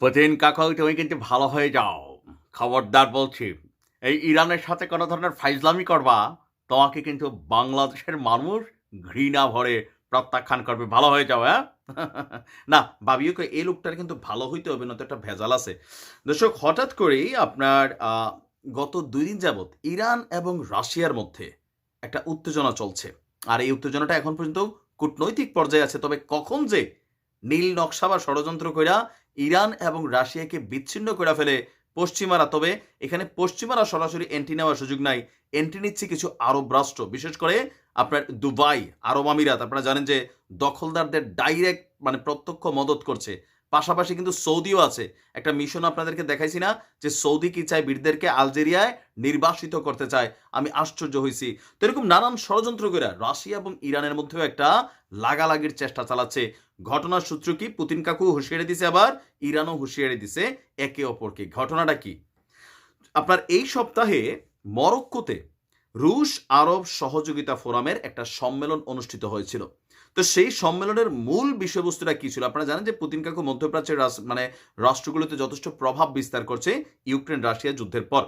Putin কাকা, তুমি কিন্তু ভালো হয়ে যাও। খবরদার বলছি, এই ইরানের সাথে কোনো ধরনের ফাইজলামি করবা? তোমাকে কিন্তু বাংলাদেশের মানুষ ঘৃণা ভরে প্রত্যাখ্যান করবে। ভালো হয়ে যাও হ্যাঁ? না ভাবিও এই লোকটার কিন্তু ভালো হইতে হবে না তো একটা ভেজাল আছে। দর্শক, হঠাৎ করেই আপনার গত দুই দিন যাবৎ ইরান এবং রাশিয়ার মধ্যে একটা উত্তেজনা চলছে। আর এই উত্তেজনাটা এখন পর্যন্ত কূটনৈতিক পর্যায়ে আছে। তবে কখন যে নীল নকশা বা ষড়যন্ত্র কইরা ইরান এবং রাশিয়াকে বিচ্ছিন্ন করে ফেলে পশ্চিমারা। তবে এখানে পশ্চিমারা সরাসরি এন্ট্রি নেওয়ার সুযোগ নাই। এন্ট্রি নিচ্ছে কিছু আরব রাষ্ট্র, বিশেষ করে আপনার দুবাই, আরব আমিরাত। আপনারা জানেন যে দখলদারদের ডাইরেক্ট মানে প্রত্যক্ষ মদত করছে। পাশাপাশি কিন্তু সৌদিও আছে। একটা মিশন আপনাদেরকে দেখাইছি না, যে সৌদি কি চায় বীরদেরকে আলজেরিয়ায় নির্বাসিত করতে চায়। আমি আশ্চর্য হয়েছি তো এরকম নানান ষড়যন্ত্র করে রাশিয়া এবং ইরানের মধ্যেও একটা লাগালাগির চেষ্টা চালাচ্ছে। ঘটনার সূত্র কি? পুতিন কাকু হুঁশিয়ারি দিছে আবার, ইরানও হুঁশিয়ারি দিছে। একে অপরকে। ঘটনাটা কি? আপনার এই সপ্তাহে মরক্কোতে রুশ আরব সহযোগিতা ফোরামের একটা সম্মেলন অনুষ্ঠিত হয়েছিল। তো সেই সম্মেলনের মূল বিষয়বস্তুটা কি ছিল? আপনারা জানেন যে পুতিন কাকু মধ্যপ্রাচ্যের মানে রাষ্ট্রগুলোতে যথেষ্ট প্রভাব বিস্তার করছে ইউক্রেন রাশিয়া যুদ্ধের পর।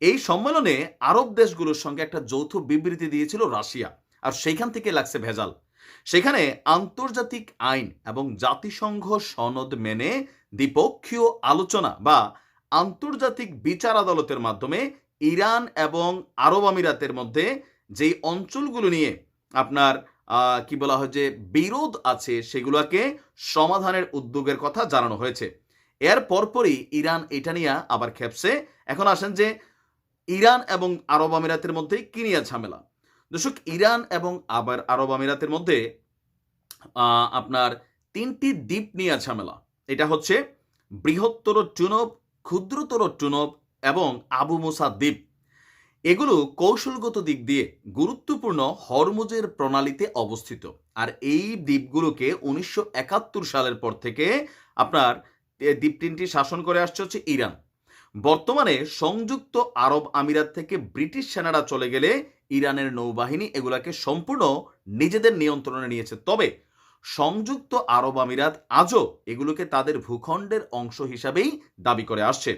এই সম্মেলনে আরব দেশগুলোর সঙ্গে একটা যৌথ বিবৃতি দিয়েছিল রাশিয়া। আর সেইখান থেকে লাগছে ভেজাল। সেখানে আন্তর্জাতিক আইন এবং জাতিসংঘ সনদ মেনে দ্বিপক্ষীয় আলোচনা বা আন্তর্জাতিক বিচার আদালতের মাধ্যমে ইরান এবং আরব আমিরাতের মধ্যে যেই অঞ্চলগুলো নিয়ে আপনার কি বলা হয় যে বিরোধ আছে সেগুলোকে সমাধানের উদ্যোগের কথা জানানো হয়েছে। এর পরপরই ইরান এটা নিয়ে আবার খেপছে। এখন আসেন যে ইরান এবং আরব আমিরাতের মধ্যে কি নিয়ে ঝামেলা? দর্শক, ইরান এবং আবার আরব আমিরাতের মধ্যে আপনার তিনটি দ্বীপ নিয়ে ঝামেলা। এটা হচ্ছে বৃহত্তর টুনব ক্ষুদ্রতর টুনব এবং আবু মুসা দ্বীপ। এগুলো কৌশলগত দিক দিয়ে গুরুত্বপূর্ণ হরমুজের প্রণালীতে অবস্থিত। আর এই দ্বীপগুলোকে উনিশশো একাত্তর সালের পর থেকে আপনার দ্বীপ তিনটি শাসন করে আসছে হচ্ছে ইরান। বর্তমানে সংযুক্ত আরব আমিরাত থেকে ব্রিটিশ সেনারা চলে গেলে ইরানের নৌবাহিনী এগুলাকে সম্পূর্ণ নিজেদের নিয়ন্ত্রণে নিয়েছে। তবে সংযুক্ত আরব আমিরাত আজও এগুলোকে তাদের ভূখণ্ডের অংশ হিসাবেই দাবি করে আসছে।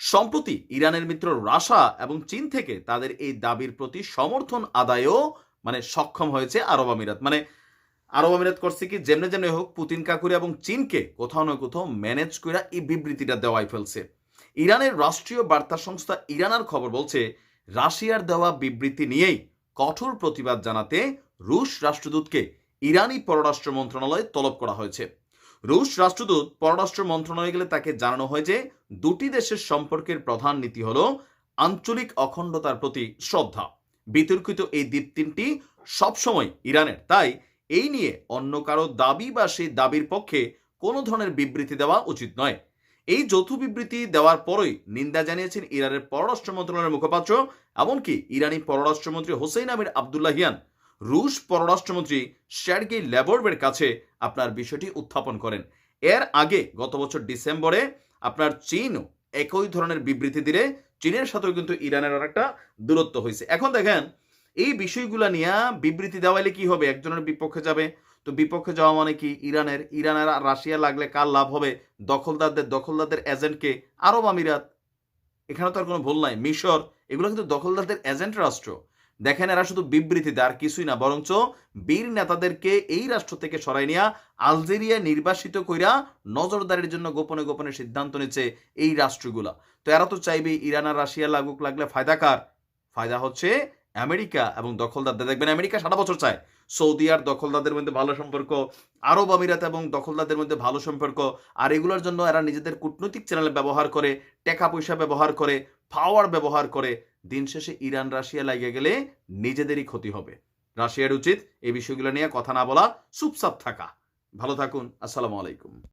সম্প্রতি ইরানের মিত্র রাশা এবং চীন থেকে তাদের এই দাবির প্রতি সমর্থন আদায়ও মানে সক্ষম হয়েছে আরব আমিরাত। মানে আরব আমিরাত করছে কি, যেমনে যেমনে হোক পুতিন কাকুরি এবং চীনকে কোথাও না কোথাও ম্যানেজ করে এই বিবৃতিটা দেওয়াই ফেলছে। ইরানের রাষ্ট্রীয় বার্তা সংস্থা ইরানার খবর বলছে রাশিয়ার দেওয়া বিবৃতি নিয়েই কঠোর প্রতিবাদ জানাতে রুশ রাষ্ট্রদূতকে ইরানি পররাষ্ট্র মন্ত্রণালয়ে তলব করা হয়েছে। রুশ রাষ্ট্রদূত পররাষ্ট্র মন্ত্রণালয়ে গেলে তাকে জানানো হয় যে, দুটি দেশের সম্পর্কের প্রধান নীতি হল আঞ্চলিক অখণ্ডতার প্রতি শ্রদ্ধা। বিতর্কিত এই দ্বীপ তিনটি সবসময় ইরানের। তাই এই নিয়ে অন্য কারও দাবি বা সেই দাবির পক্ষে কোনো ধরনের বিবৃতি দেওয়া উচিত নয়। এই যৌথ বিবৃতি দেওয়ার পরই নিন্দা জানিয়েছেন ইরানের পররাষ্ট্র মন্ত্রণালয়ের মুখপাত্র, এমনকি ইরানি পররাষ্ট্রমন্ত্রী হোসেইন আমির আবদুল্লাহিয়ান। রুশ পররাষ্ট্রমন্ত্রী শার্গি ল্যাবরবের কাছে আপনার বিষয়টি উত্থাপন করেন। এর আগে গত বছর ডিসেম্বরে আপনার চীনও একই ধরনের বিবৃতি দিলে চীনের সাথেও কিন্তু ইরানের একটা দূরত্ব হয়েছে। এখন দেখেন এই বিষয়গুলা নিয়ে বিবৃতি দেওয়াইলে কি হবে? একজনের বিপক্ষে যাবে, তো বিপক্ষে যাওয়া মানে কি? ইরানের ইরানের রাশিয়া লাগলে কার লাভ হবে? দখলদারদের দখলদারদের এজেন্টকে আরব আমিরাত। এখানে তো আর কোনো ভুল নাই। মিশর, এগুলো কিন্তু দখলদারদের এজেন্ট রাষ্ট্র। দেখেন, এরা শুধু বিবৃতি দেয়, আর কিছুই না। বরঞ্চ বীর নেতাদেরকে এই রাষ্ট্র থেকে সরাই নিয়ে আলজেরিয়া নির্বাসিত কইরা নজরদারির জন্য গোপনে গোপনে সিদ্ধান্ত নিচ্ছে এই রাষ্ট্রগুলা। তো এরা তো চাইবে ইরান আর রাশিয়া লাগুক, লাগলে ফায়দা কার? ফায়দা হচ্ছে আমেরিকা এবং দখলদারদের, দেখবেন আমেরিকা সারা বছর চায়। সৌদি আর দখলদারদের মধ্যে ভালো সম্পর্ক, আরব আমিরাত এবং দখলদারদের মধ্যে ভালো সম্পর্ক, আর এগুলোর জন্য এরা নিজেদের কূটনৈতিক চ্যানেল ব্যবহার করে, টাকা পয়সা ব্যবহার করে পাওয়ার ব্যবহার করে। দিন শেষে ইরান, রাশিয়া লাগিয়ে গেলে নিজেদেরই ক্ষতি হবে। রাশিয়ার উচিত এই বিষয়গুলো নিয়ে কথা না বলা, চুপচাপ থাকা। ভালো থাকুন, আসসালামু আলাইকুম।